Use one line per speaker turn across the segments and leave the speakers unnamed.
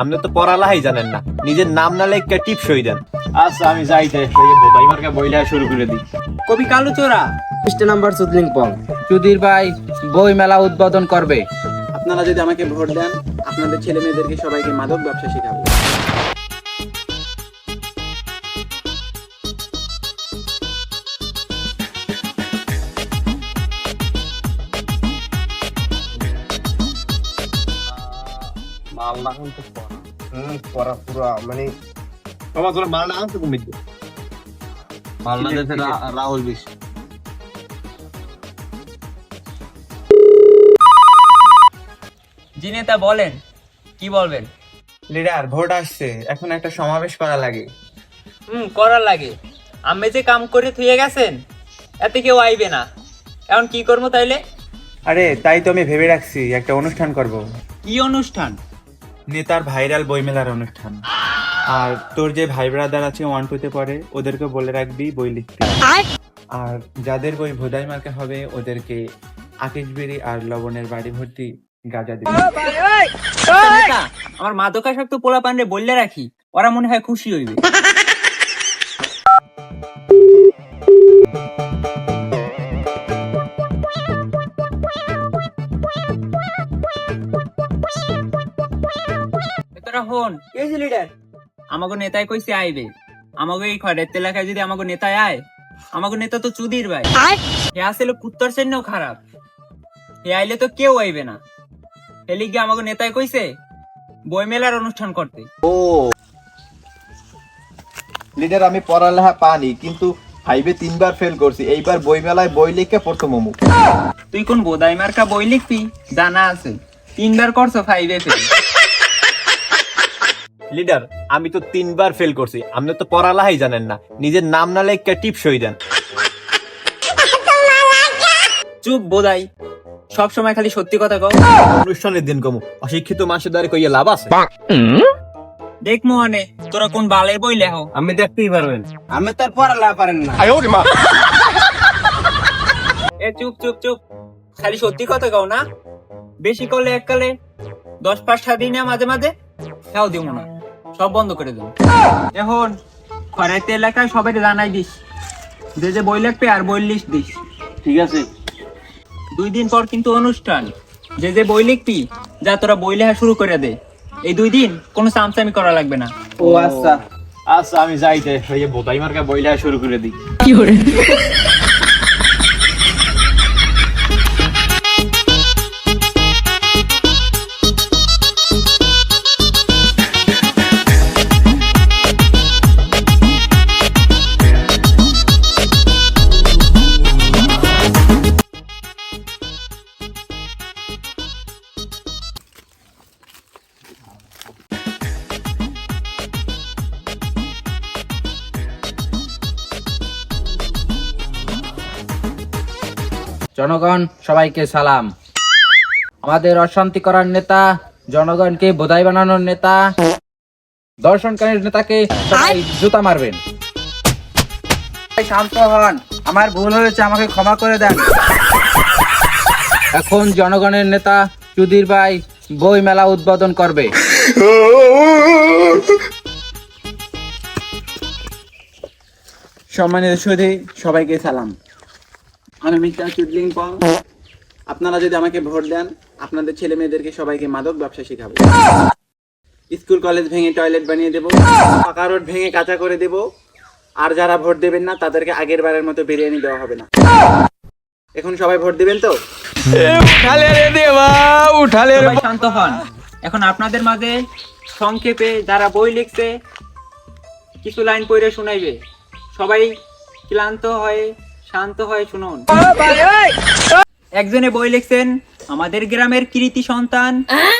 আপনি তো পড়ালেখাই জানেন না। নিজের নাম না লেখা টিপসই দেন। আচ্ছা আমি যাইতে এই বোধাই মার্কা বইলা শুরু করে দিই।
কবি কালু চোরা,
পৃষ্ঠ নাম্বার সুদলিং পং।
সুধীর ভাই বই মেলা উদ্বোধন করবে।
আপনারা যদি আমাকে ভোট দেন, আপনাদের ছেলে মেয়েদেরকে সবাইকে মাদক ব্যবসা শেখাবো।
মাল না তো হুম পড়া পুরা মানে বাবা তোরা মাল না আনতে কমে দিও মাল না দেশে রাহুল বিশ।
জি নেতা বলেন কি বলবেন?
লিডার ভোট আসছে। এখন একটা সমাবেশ করা লাগে।
হুম করার লাগে। আমি যে কাম করে থুয়ে গেছেন এতে কেউ আইবে না। এখন কি করব তাইলে?
আরে তাই তো আমি ভেবে রাখছি একটা অনুষ্ঠান করব।
কি অনুষ্ঠান?
নেতার ভাইরাল বইমেলার অনুষ্ঠান। আর তোর যে ভাই ব্রাদার আছে ওয়ান টুতে পড়ে ওদেরকে বলে রাখবি বই লিখতে। আর? যাদের বই ভোদাই মার্কা হবে ওদেরকে আকিশবেরি আর লবণের বাড়ি ভর্তি গাজা দিবি।
আমার মাদকাসক্ত পোলা পান্ডে বললে রাখি ওরা মনে হয় খুশি হইবে। তোরা হন লিডার আমাকে নেতায় কইছে আইবে। আমাকে এই খড়ের এলাকায় যদি আমাকে নেতায় আয় আমাকে নেতা তো চুদির ভাই। হে আসলে কুত্তর সেন্যও খারাপ। হে আইলে তো কেউ আইবে না। হেলি গিয়ে আমাকে নেতায় কইছে বই মেলার অনুষ্ঠান করতে। ও।
লিডার আমি পড়ালেখা পানি কিন্তু ফাইভে তিনবার ফেল করছি। এইবার বই মেলায় বই লিখে প্রথম অমুক।
তুই কোন বোদাই মার্কা বই লিখবি? জানা আছে। তিনবার করছ ফাইভে ফেল
লিডার আমি তো তিনবার ফেল করছি। আপনি তো পড়ালেখাই জানেন না। নিজের নাম না লেখা টিপসই দেন।
চুপ বোদাই সব সময় খালি সত্যি কথা কও।
অনুষ্ঠানের দিন কমু। অশিক্ষিত মানুষের দ্বারা কইয়া লাভ আছে?
দেখ মোহনে তোরা কোন বালের বই লেখো?
আমি দেখতেই পারবেন।
আমি তার পড়ালেখা পারেন না।
এ চুপ চুপ চুপ। খালি সত্যি কথা কও না। বেশি করলে এককালে দশ পাঁচটা দিনে মাঝে মাঝে খাও দিব না। সব বন্ধ করে দেবো। এখন খরাইতে এলাকায় সবাই জানাই দিস। যে যে বই লিখবে আর বই লিস্ট দিস।
ঠিক আছে।
দুই দিন পর কিন্তু অনুষ্ঠান। যে যে বই লিখবি যা তোরা বই লেখা শুরু করে দে। এই দুই দিন কোনো চামচামি করা লাগবে না।
ও আচ্ছা।
আচ্ছা আমি যাইতে এই বোতাই মার্কা বই লেখা শুরু করে দিই।
জনগণ সবাইকে সালাম। আমাদের অশান্তি করার নেতা জনগণকে বোধাই বানানোর নেতা দর্শনকারীর নেতাকে সবাই জুতা মারবেন।
শান্ত হন। আমার ভুল হয়েছে আমাকে ক্ষমা করে দেন।
এখন জনগণের নেতা সুধীর ভাই বই মেলা উদ্বোধন করবে।
সম্মানিত সুধী সবাইকে সালাম। আমি মিস্টার চুদলিং পং আপনারা যদি আমাকে ভোট দেন আপনাদের ছেলে মেয়েদেরকে সবাইকে মাদক ব্যবসা শেখাবো। স্কুল কলেজ ভেঙে টয়লেট বানিয়ে দেবো পাকা রোড ভেঙে কাঁচা করে দেব। আর যারা ভোট দেবেন না তাদেরকে আগের বারের মতো বিরিয়ানি দেওয়া হবে না। এখন সবাই ভোট দেবেন তো?
সবাই শান্ত হন। এখন আপনাদের মাঝে সংক্ষেপে যারা বই লিখছে কিছু লাইন পড়ে শোনাইবে। সবাই ক্লান্ত হয়ে শান্ত হয়ে শুনুন। একজনে বই লিখছেন, আমাদের গ্রামের কৃতি সন্তান।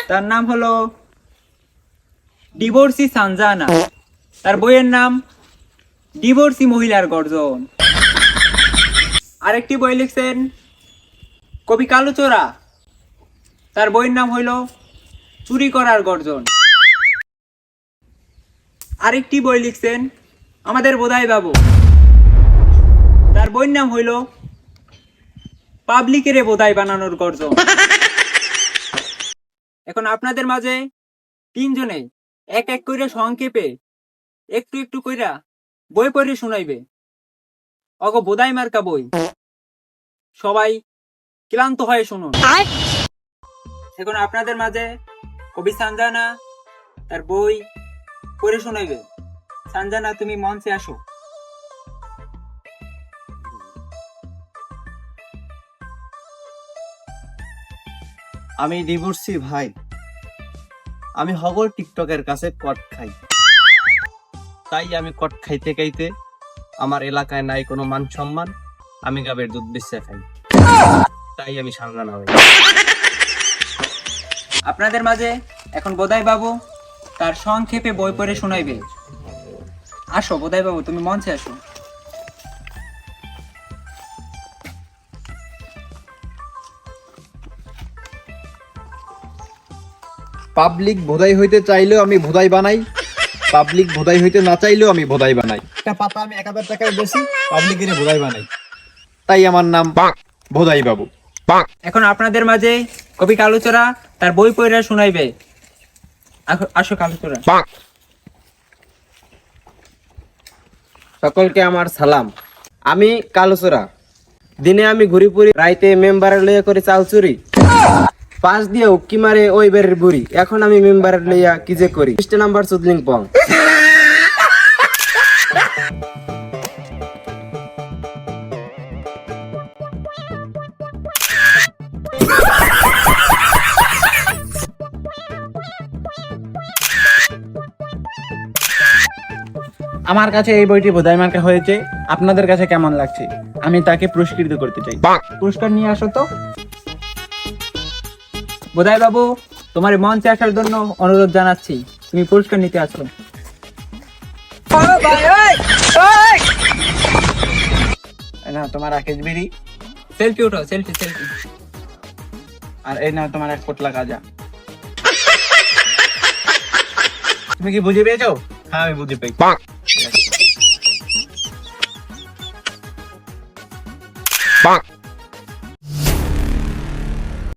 তার নাম হলো ডিভোর্সি সানজানা। তার বইয়ের নাম ডিভোর্সি মহিলার গর্জন। আরেকটি বই লিখছেন, কবি কালুচোরা তার বইয়ের নাম হইল চুরি করার গর্জন। আরেকটি বই লিখছেন, আমাদের বোধাই বাবু। তার বইয়ের নাম হইল পাবলিকেরে বোধাই বানানোর গর্জন এখন আপনাদের মাঝে তিনজনে এক এক কইরা সংক্ষেপে একটু একটু কইরা বই পড়ে শুনাইবে। অগ বোধাই মার্কা বই। সবাই ক্লান্ত হয়ে শুনুন। এখন আপনাদের মাঝে কবি সানজানা তার বই পড়ে শোনাইবে। সানজানা তুমি মঞ্চে আসো।
আমি ডিভোর্সি ভাই। আমি হগর টিকটকের কাছে কট খাই। তাই আমি কট খাইতে খাইতে আমার এলাকায় নাই কোনো মান সম্মান, আমি গাবের দুধ বেচে খাই। তাই আমি সাঙ্গানা হই
আপনাদের মাঝে এখন বোধাই বাবু তার সংক্ষেপে বই পড়ে শোনাইবে। আসো বোধাই বাবু, তুমি মঞ্চে আসো।
পাবলিক ভোদাই হইতে চাইলেও আমি ভোদাই বানাই পাবলিক ভোদাই হইতে না চাইলেও আমি ভোদাই বানাই। একটা পাতা আমি এক হাজার টাকায় বেশি পাবলিকের ভোদাই বানাই। তাই আমার নাম ভোদাই বাবু।
এখন আপনাদের মাঝে কবি কালুচরা তার বই পড়ে শোনাইবে। আস- আসো কালুচরা।
সকলকে আমার সালাম। আমি কালুচরা। দিনে আমি ঘুরি পুরি রাইতে মেম্বারের লইয়া করে চাল চুরি। পাঁচ দিয়ে উক্কি মারে ওই বেরের বুড়ি? এখন আমি মেম্বারের লইয়া কি যে করি? খ্রিস্ট নাম্বার চুদলিং পং।
আমার কাছে এই বইটি বোধাই মার্কা হয়েছে। আপনাদের কাছে কেমন লাগছে? আমি তাকে পুরস্কৃত করতে চাই। পুরস্কার নিয়ে আসো তো।
বোধাই বাবু তোমার মঞ্চে আসার জন্য অনুরোধ জানাচ্ছি। তুমি পুরস্কার নিতে আসো।
এই নাও তোমার রাকেশ বিড়ি।
সেলফি উঠো সেলফি সেলফি
আর এই নাও তোমার এক পোটলা গাজা। তুমি কি বুঝে পেয়েছ?
হ্যাঁ আমি বুঝে পাই